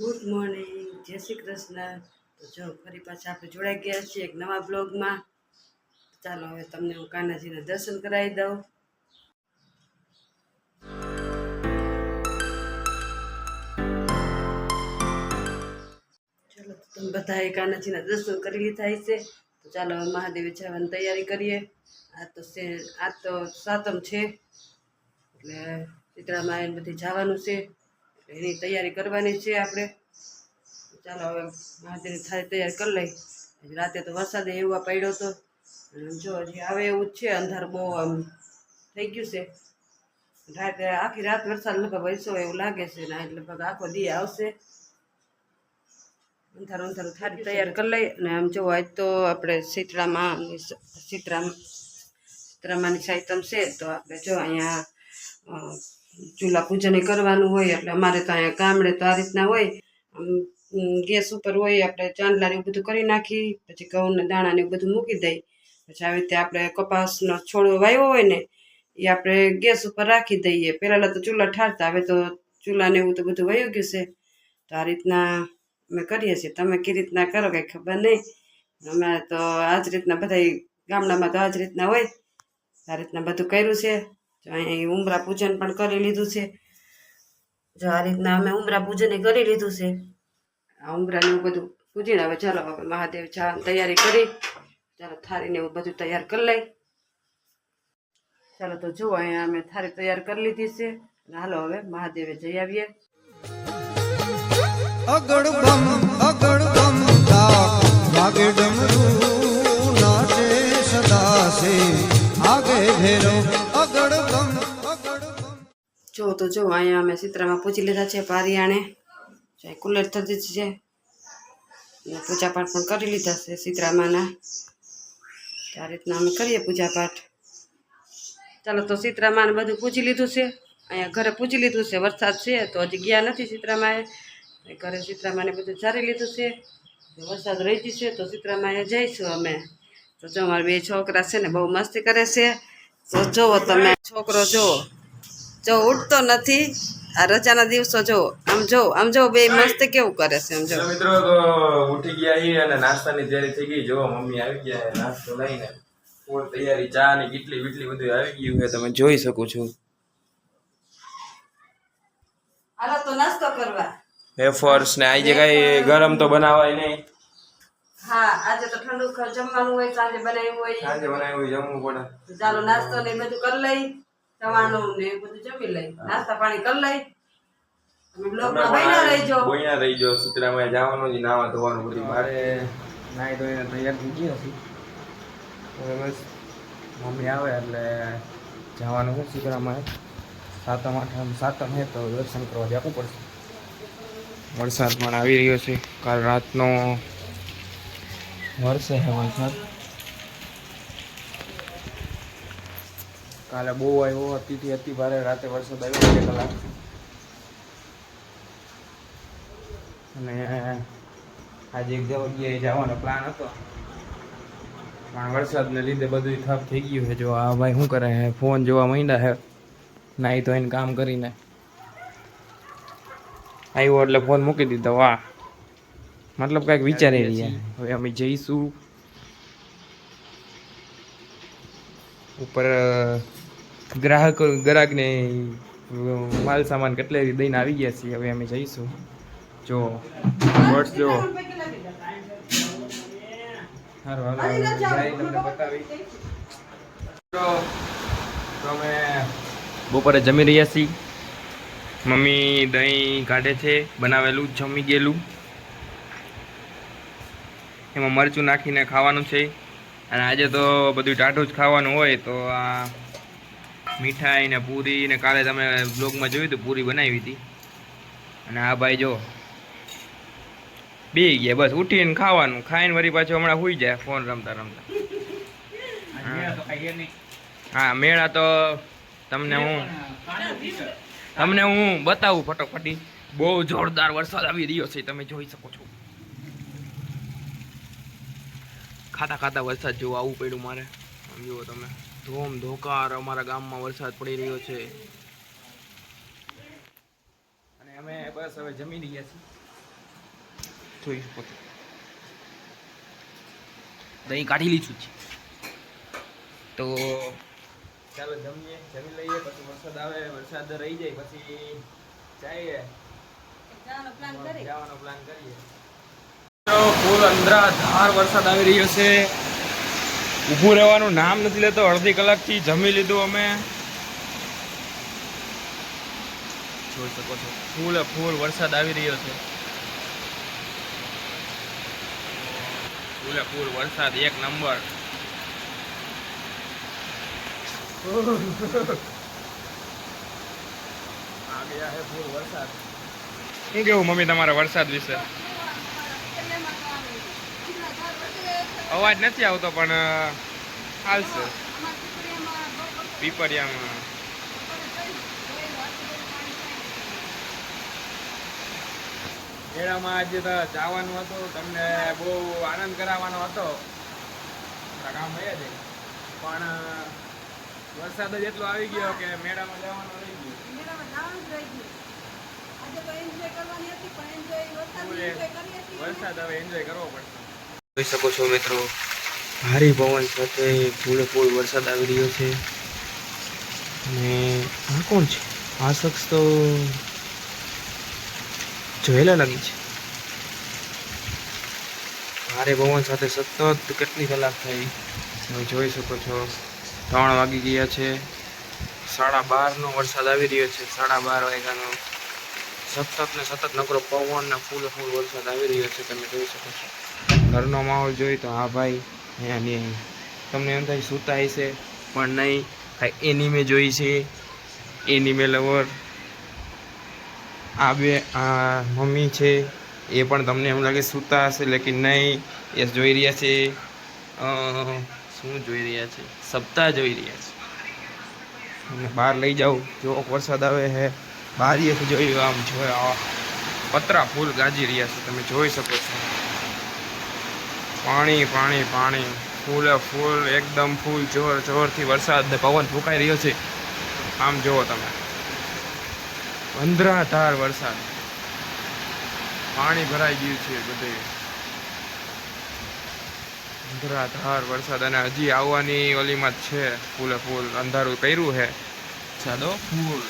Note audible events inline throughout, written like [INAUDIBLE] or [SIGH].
Good morning, જય શ્રી કૃષ્ણ. તો જો ફરી પાછા આપણે જોડાઈ ગયા છીએ એક નવા બ્લોગમાં. ચાલો હવે તમને હું કાનાજીના દર્શન કરાવી દઉં. ચાલો તમે બધાએ કાનાજીના દર્શન કરી લીધા છે તો ચાલો હવે મહાદેવ જવાની તૈયારી કરીએ. આ તો છે આ તો સાતમ છે. એટલે ચિત્રામાં બધી જવાનું છે. એની તૈયારી કરવાની છે આપણે. ચાલો હવે મહાદેવની થાળી તૈયાર કરી લઈ. રાતે તો વરસાદ એવા પડ્યો હતો જો હજી આવે એવું જ છે, અંધાર બહુ આમ થઈ ગયું છે. રાતે આખી રાત વરસાદ લગભગ વરસો એવું લાગે છે, ને લગભગ આખો દી આવશે. અંધારું અંધારું થાળી તૈયાર કરી લઈ. અને આમ જો આજ તો આપણે શીતળામાં સીતરામ, સીતરામાની સાહિત્યમ છે, તો આપણે જો અહીંયા ચૂલા પૂજન કરવાનું હોય, એટલે અમારે તો અહીંયા ગામડે તો આ રીતના હોય. ગેસ ઉપર હોય, આપણે ચાંદલા એવું બધું કરી નાખી, પછી ઘઉંના દાણા ને એવું બધું મૂકી દઈ. પછી આવી રીતે આપણે કપાસનો છોડો વાવ્યો હોય ને, એ આપણે ગેસ ઉપર રાખી દઈએ. પહેલાં તો ચૂલા ઠારતા, હવે તો ચૂલા ને એવું તો બધું વયું ગયું છે. તો આ રીતના અમે કરીએ છીએ. તમે કઈ રીતના કરો કંઈ ખબર નહીં. અમે તો આ જ રીતના બધા ગામડામાં તો આ જ રીતના હોય. આ રીતના બધું કર્યું છે. જો અહીંયા ઉમરા પૂજન પણ કરી લીધું છે. જો આ રીતના અમે ઉમરા પૂજન કરી લીધું છે. આ ઉમરાને એવું બધું પૂજીને હવે ચાલો હવે મહાદેવ ચા તૈયારી કરી. ચાલો થારીને એવું બધું તૈયાર કરી લઈ. ચાલો તો જુઓ અહીંયા અમે થારી તૈયાર કરી લીધી છે. હાલો હવે મહાદેવે જઈ આવીએ. ભેરો જો તો જો, અહીંયા અમે ચિત્રામાં પૂછી લીધા છે પારિયાણે. ચાહે કુલર થતી જ છે. અને પૂજા પાઠ પણ કરી લીધા છે સીતરામાના. આ રીતના અમે કરીએ પૂજા પાઠ ચાલો તો સીતરામાને બધું પૂછી લીધું છે. અહીંયા ઘરે પૂછી લીધું છે, વરસાદ છે તો હજી ગયા નથી સીતરામાએ. ઘરે સીતરામાને બધું ચારી લીધું છે. જો વરસાદ રહી જશે તો સીતરામાએ જઈશું અમે. તો જો અમારા બે છોકરા છે ને, બહુ મસ્તી કરે છે. તો જુઓ તમે, છોકરો જુઓ. જો ઉઠતો નથી આ રજાના દિવસો જો આમ જો આમ જો બે મસ્ત કેવું કરે છે આમ જો. મિત્રો તો ઉઠી ગયા છીએ અને નાસ્તાની તૈયારી થઈ ગઈ. જો મમ્મી આવી ગયા નાસ્તો લઈને. ફૂલ તૈયારી ચા ને કેટલી બીટલી બધું આવી ગયું છે. તમે જોઈ શકો છો. હાલો તો નાસ્તો કરવા. વેફર્સ ને આજે કઈ ગરમ તો બનાવાય નહીં. હા આજે તો ઠંડુ જમવાનું હોય સાંજે બનાવ્યું હોય. સાંજે બનાવ્યું જમવું પડે. ચાલો નાસ્તો ને બધું કરી લઈ. જવાનું ને બધું જમી લઈ. નાસ્તા પાણી કરી લઈ. તમે બ્લોગમાં બન્યા રહેજો. બોઈના રહી ગયો સુતરામાં જવાનું જ નાવા ધોવાનું બધું. મારે નાઈ ધોઈને તૈયાર થઈ ગયા છે. હવે બસ મમ્મી આવે એટલે જવાનું છે સુતરામાં. સાતમ આઠમ સાતમ હે તો દર્શન કરવા જવું પડશે. વરસાદ પણ આવી રહ્યો છે. કાલ રાતનો વરસે છે વરસાદ. કાલે બહુ આવ્યો, અતિથી અતિ ભારે, રાતે વરસાદ આવ્યો બે કલાક. અને આજે એક જગ્યાએ જવાનો પ્લાન હતો. પણ વરસાદને લીધે બધું ઠપ થઈ ગયું છે. જો આ ભાઈ શું કરે છે? ફોન જોવા માંડ્યા છે. તો એને કામ કરીને. આવ્યો એટલે ફોન મૂકી દીધો. વાહ. મતલબ કાંઈક વિચારી રહ્યા હવે અમે જઈશું. ઉપર ગ્રાહક ગ્રાહકને માલ સામાન કેટલે દઈને આવી ગયા છીએ હવે અમે જઈશું. જો બર્ડ્સ જો. સારું હાલો તમને બતાવી. તો અમે બપોરે જમી રહ્યા છીએ. મમ્મી દહીં કાઢે છે બનાવેલું જમી ગયેલું. એમાં મરચું નાખીને ખાવાનું છે. અને આજે તો બધું ટાઢું જ ખાવાનું હોય તો આ મીઠાઈ ને પૂરી ને કાલે તમે બ્લોગમાં જોયું હતું પૂરી બનાવી હતી. અને આ ભાઈ જો બે ગયા બસ ઉઠીને ખાવાનું. ખાઈને વળી પાછું હમણાં સુઈ જાય ફોન રમતા રમતા. હા મેળા તો તમને હું તમને હું બતાવું ફટોફટી. બહુ જોરદાર વરસાદ આવી રહ્યો છે તમે જોઈ શકો છો. ખાતા ખાતા વરસાદ જોવા આવવું પડ્યું મારે. સમજો તમે. ધોમ ધોકાર અમારા ગામમાં વરસાદ પડી રહ્યો છે. અને અમે બસ હવે જમી રહ્યા છીએ. જોઈ શકો છો. દહીં કાઢી લીધું છે. તો ચાલો જમીએ જમી લઈએ પછી વરસાદ આવે વરસાદ રહી જાય પછી જઈએ. જવાનો પ્લાન કરીએ. ફૂલ અંધરાધાર વરસાદ આવી રહ્યો છે. ઊભું રહેવાનું નામ નથી લેતો અડધી કલાકથી જમી લીધું અમે. જોઈ શકો છો. ફૂલ ફૂલ વરસાદ આવી રહ્યો છે. ફૂલે ફૂલ વરસાદ એક નંબર. આ ગયા હે ફૂલ વરસાદ શું કેવું મમ્મી તમારા વરસાદ વિશે? અવાજ નથી આવતો પણ આવશે પીપરિયામાં મેળામાં આજે તો જવાનું હતું તમને બહુ આનંદ કરાવવાનો હતો. કામ થયા છે. પણ વરસાદ જ એટલો આવી ગયો કે મેળામાં જવાનું રહી ગયું. વરસાદ હવે એન્જોય કરવો પડશે. જોઈ શકો છો મિત્રો. ભારે પવન સાથે ફૂલે ફૂલ વરસાદ આવી રહ્યો છે. અને આ કોણ છે? આ શખ્સ તો જોયેલા લાગે છે. ભારે પવન સાથે સતત કેટલી કલાક થઈ? તમે જોઈ શકો છો. ત્રણ વાગી ગયા છે. સાડા બારનો વરસાદ આવી રહ્યો છે. સાડા બાર વાગ્યાનો. સતત ને સતત નકરો પવન ને ફૂલ ફૂલ વરસાદ આવી રહ્યો છે. તમે જોઈ શકો છો. ઘરનો માહોલ જોઈ તો, હા ભાઈ, અહીંયા નહીં તમને એમ થાય સૂતા હશે, પણ નહીં એની એનિમે જોઈ છે, એનિમે લવર. આ બે મમ્મી છે, એ પણ તમને એમ લાગે સૂતા હશે, લેકિન નહીં, એ જોઈ રહ્યા છે. શું જોઈ રહ્યા છે? સપ્તાહ જોઈ રહ્યા છે. અને બહાર લઈ જાઉં જો વરસાદ આવે છે બહાર જોયું, આમ જોયા, પતરા ફૂલ ગાજી રહ્યા છે, તમે જોઈ શકો છો. પાણી પાણી પાણી. ફૂલે ફૂલ, એકદમ ફૂલ જોર, જોરથી વરસાદ પવન ફૂંકાઈ રહ્યો છે. આમ જુઓ તમે. અંધરાધાર વરસાદ. પાણી ભરાઈ ગયું છે બધે. અંધરાધાર વરસાદ અને હજી આવવાની ઓલીમાં જ છે. ફૂલે ફૂલ, અંધારું કર્યું છે. સાદો ફૂલ.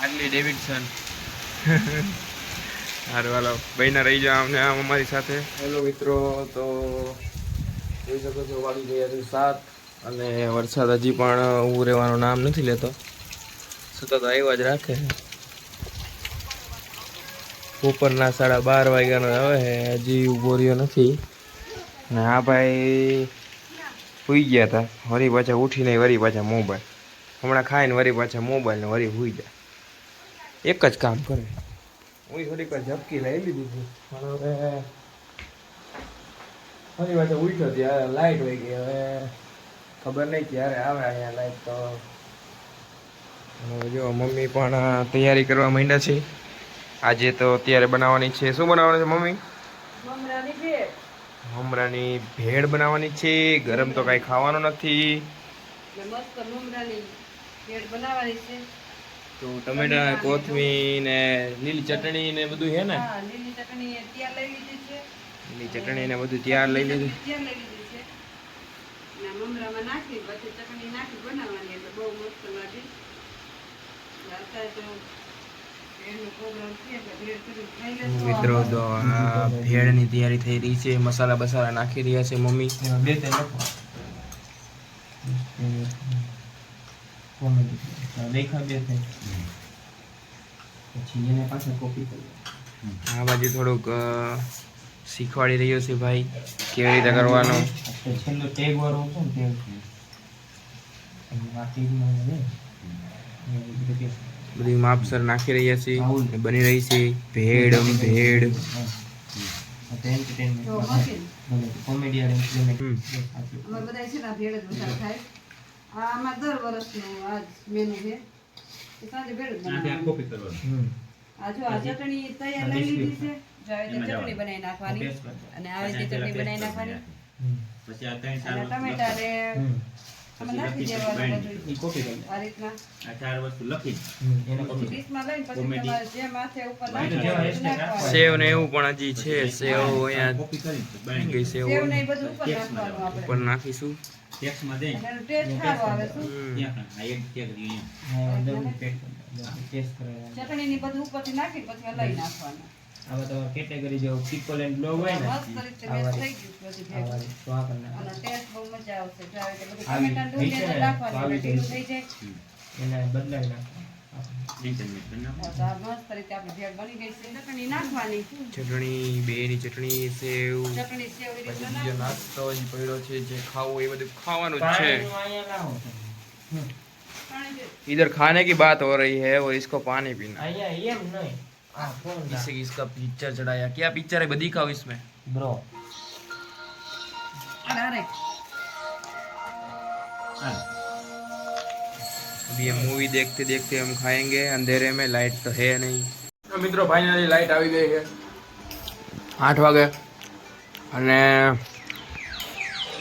Harley Davidson. [LAUGHS] સારું હાલો. ભાઈના રહી જાઓ અમને આમ અમારી સાથે. હેલો મિત્રો, તો જોઈ શકો છો વાગી ગયા છે સાત અને વરસાદ હજી પણ ઊભું રહેવાનું નામ નથી લેતો. સતત આવ્યા જ રાખે. છે બપોરના સાડા બાર વાગ્યાનો આવે છે, હજી ઊભો રહ્યો નથી. ને આ ભાઈ સુઈ ગયા હતા વરી પાછા ઉઠીને વરી પાછા મોબાઈલ. હમણાં ખાઈને વરી પાછા મોબાઈલ ને વરી સુઈ જાય એક જ કામ કરે. હું થોડીક વાર ઝપકી લઈ લીધી હતી. પણ હવે ફરી પાછા ઉઠ્યો ત્યારે લાઈટ હોય ગઈ હવે ખબર નહીં ક્યારે આવે અહીંયા લાઈટ તો. હવે જો મમ્મી પણ તૈયારી કરવા માંડ્યા છે. આજે તો અત્યારે બનાવવાની છે. શું બનાવવાનું છે મમ્મી? મમરાની ભેળ. બનાવવાની છે. ગરમ તો કાંઈ ખાવાનું નથી. મસ્ત મમરાની ભેળ બનાવવાની છે. તો ટમેટા કોથમી ને લીલી ચટણી ને બધું છે ને? લીલી ચટણી તૈયાર લઈ લીધી છે. લીલી ચટણી ને બધું તૈયાર લઈ લીધું. તૈયાર લઈ લીધી છે. ને મમરામાં નાખી પછી ચટણી નાખી બનાવવાની એટલે બહુ મસ્ત લાગે. અત્યારે તો ભેળનો પ્રોગ્રામ છે એટલે ભેળ કરી મિત્રો તો આ ભેળની તૈયારી થઈ રહી છે મસાલા બસાલા નાખી રહ્યા છે મમ્મી. બે આ બાજુ થોડુંક શીખવાડી રહ્યો છે ભાઈ કેવી રીતે કરવાનું બધી માપસર નાખી રહ્યા છે ને બની રહી છે ભેળ ભેડ ભેળ આ આ આમાં દર વર્ષનો આજ મેનુ છે. એ સાંજે ભેળ બનાવવાનું. હમ. આ જો આ ચટણી તૈયાર લઈ લીધી છે. જો આવી રીતે ચટણી બનાવી નાખવાની. અને આવી રીતે ચટણી બનાવી નાખવાની. હમ. અને ટમેટા ને આમાં નાખી લખી દેવાનું બધું. કોપી કરી આ રીતના. આ ચાર વસ્તુ લખી એને કોપી ડીશમાં લઈને પછી. તમારે જે માથે ઉપર નાખવાનું સેવ ને એવું પણ હજી છે સેવ અહીંયા કોપી કરી ગઈ સેવ સેવ ને બધું ઉપર નાખવાનું આપણે ઉપર નાખીશું. ટેક્સમાં દઈ ટેસ્ટ સારો આવે શું? ત્યાં આ એક ટેગ અહીંયા હા, ડબલ પેક કરી. ટેસ્ટ કરાવવાનું. બધું ઉપરથી નાખી પછી હલાવી નાખવાનું. આમાં તમારે કેટેગરી જેવું પીપલ એન્ડ બ્લોગ હોય ને મસ્ત રીતે મેચ થઈ ગયું બધી આ ભેગું. વાળી. તો આ કરી નાખો. અને ટેસ્ટ બહુ મજા આવશે જો આવી રીતે બધું આવી ટમેટાનું થઈ દૂધ છે ને ને, નાખવાનું આવી એટલે થઈ ઢીલું થઈ જાય એને બદલાવી નાખો ઇન્ટરનેટ કરી નાખો. હા, તો આ મસ્ત રીતે આપણી ભેળ બની ગઈ છે ચટણી નાખવાની ચટણી બેની ચટણી સેવ ચટણી સેવ એ પછી રીતના બીજો નાખવાની. નાસ્તો હજી પડ્યો છે જે ખાવું એ બધું ખાવાનું જ છે પાણીનું અહીંયા લાવો તમે. પાણી દે. इधर खाने की बात हो रही है और इसको पानी पीना અહીંયા એમ નહીં આ ફોન जिससे कि इसका पिक्चर चढ़ाया क्या पिक्चर है बदी दिखाओ इसमें બ્રો Direct. હાલ. अभी ये मूवी देखते देखते हम खाएंगे अंधेरे में लाइट तो है नहीं મિત્રો ફાઇનલી લાઇટ આવી ગઈ છે આઠ વાગે અને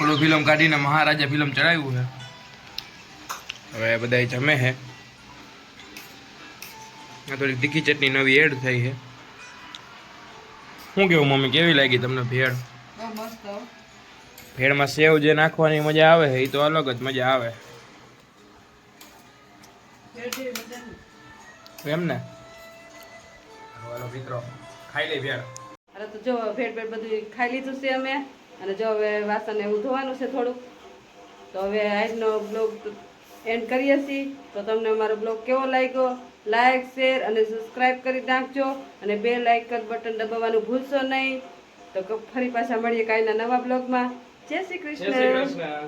ઓલું ફિલ્મ કાઢીને મહારાજા ફિલ્મ ચડાવ્યું છે હવે બધા જમે છે આ થોડીક તીખી ચટણી નવી એડ થઈ છે. શું કેવું મમ્મી કેવી લાગી તમને ભેળ? ભેળમાં સેવ જે નાખવાની મજા આવે છે એ તો અલગ જ મજા આવે. એમ ને? મિત્રો ખાઈ લે ભેળ. અરે તો જો ભેળ ભેળ બધું ખાઈ લીધું છે અમે અને જો હવે વાસણ એવું ધોવાનું છે થોડુંક તો હવે આજનો બ્લોગ એન્ડ કરીએ છીએ. તો તમને અમારો બ્લોગ કેવો લાગ્યો? લાઈક શેર અને સબસ્ક્રાઇબ કરી નાખજો અને બે લાઇકન બટન દબાવવાનું ભૂલશો નહીં. તો ફરી પાછા મળીએ કાંઈના નવા બ્લોગમાં જય શ્રી કૃષ્ણ.